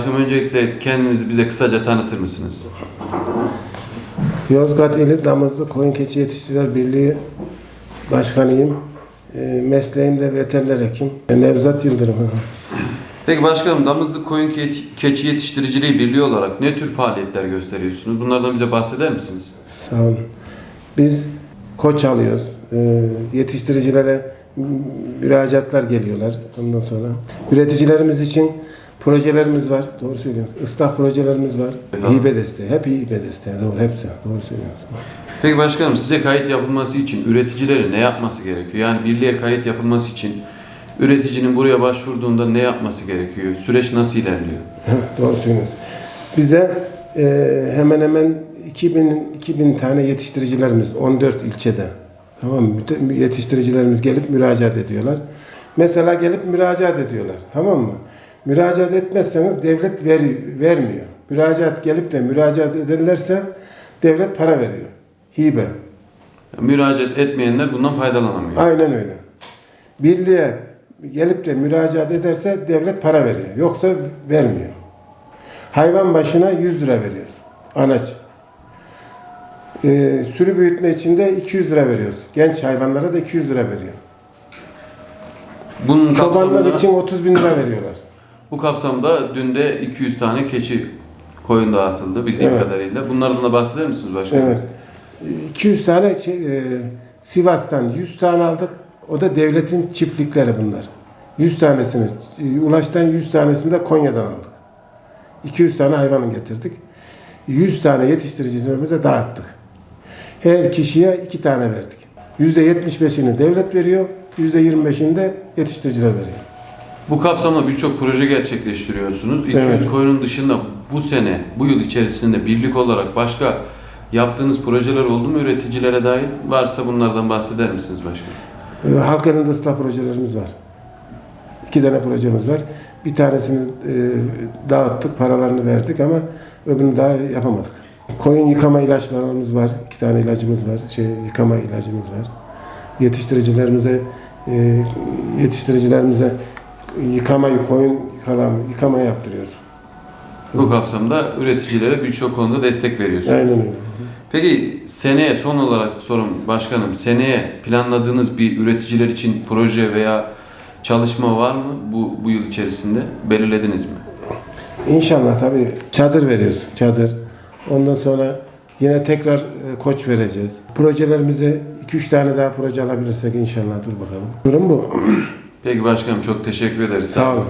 Başkanım öncelikle kendinizi bize kısaca tanıtır mısınız? Yozgat ili Damızlı Koyun Keçi Yetiştiriciler Birliği Başkanıyım. E, mesleğim de veteriner hekim. Nevzat Yıldırım. Peki başkanım damızlık koyun ke- keçi yetiştiriciliği birliği olarak ne tür faaliyetler gösteriyorsunuz? Bunlardan bize bahseder misiniz? Sağ olun. Biz koç alıyoruz. E, yetiştiricilere müracaatlar geliyorlar ondan sonra. Üreticilerimiz için projelerimiz var. Doğru söylüyorsunuz. Islah projelerimiz var. Evet. Hibe desteği. Hep hibe desteği. Doğru. Hepsi. Doğru söylüyorsunuz. Peki başkanım size kayıt yapılması için üreticilerin ne yapması gerekiyor? Yani birliğe kayıt yapılması için üreticinin buraya başvurduğunda ne yapması gerekiyor? Süreç nasıl ilerliyor? Doğru söylüyorsunuz. Bize e, hemen hemen 2000 2000 tane yetiştiricilerimiz 14 ilçede. Tamam mı? Yetiştiricilerimiz gelip müracaat ediyorlar. Mesela gelip müracaat ediyorlar. Tamam mı? Müracaat etmezseniz devlet ver, vermiyor. Müracaat gelip de müracaat ederlerse devlet para veriyor. Hibe. Müracaat etmeyenler bundan faydalanamıyor. Aynen öyle. Birliğe gelip de müracaat ederse devlet para veriyor. Yoksa vermiyor. Hayvan başına 100 lira veriyoruz. Anaç. Ee, sürü büyütme için de 200 lira veriyoruz. Genç hayvanlara da 200 lira veriyor. Bunun Çobanlar kapsamında, için 30 bin lira veriyorlar. Bu kapsamda dün de 200 tane keçi koyun dağıtıldı bildiğim Evet. kadarıyla. Bunlardan da bahseder misiniz başkanım? Evet. Ee, 200 tane şey, e, Sivas'tan 100 tane aldık. O da devletin çiftlikleri bunlar. 100 tanesini Ulaş'tan 100 tanesini de Konya'dan aldık. 200 tane hayvanı getirdik. 100 tane yetiştiricilerimize dağıttık. Her kişiye 2 tane verdik. %75'ini devlet veriyor, %25'ini de yetiştiriciler veriyor. Bu kapsamda birçok proje gerçekleştiriyorsunuz. 200 Evet. koyunun dışında bu sene, bu yıl içerisinde birlik olarak başka yaptığınız projeler oldu mu üreticilere dair? Varsa bunlardan bahseder misiniz başkanım? Ee, Halk arasında ıslah projelerimiz var. İki tane projemiz var. Bir tanesini e, dağıttık, paralarını verdik ama öbürünü daha yapamadık. Koyun yıkama ilaçlarımız var. İki tane ilacımız var. Şey, yıkama ilacımız var. Yetiştiricilerimize e, yetiştiricilerimize yıkamayı, koyun yıkama, yıkama yaptırıyoruz. Bu kapsamda üreticilere birçok konuda destek veriyorsunuz. Aynen öyle. Peki seneye son olarak sorum başkanım. Seneye planladığınız bir üreticiler için proje veya çalışma var mı bu, bu yıl içerisinde? Belirlediniz mi? İnşallah tabii çadır veriyoruz. Çadır. Ondan sonra yine tekrar e, koç vereceğiz. Projelerimize 2-3 tane daha proje alabilirsek inşallah dur bakalım. Durum bu. Peki başkanım çok teşekkür ederiz. Sağ olun.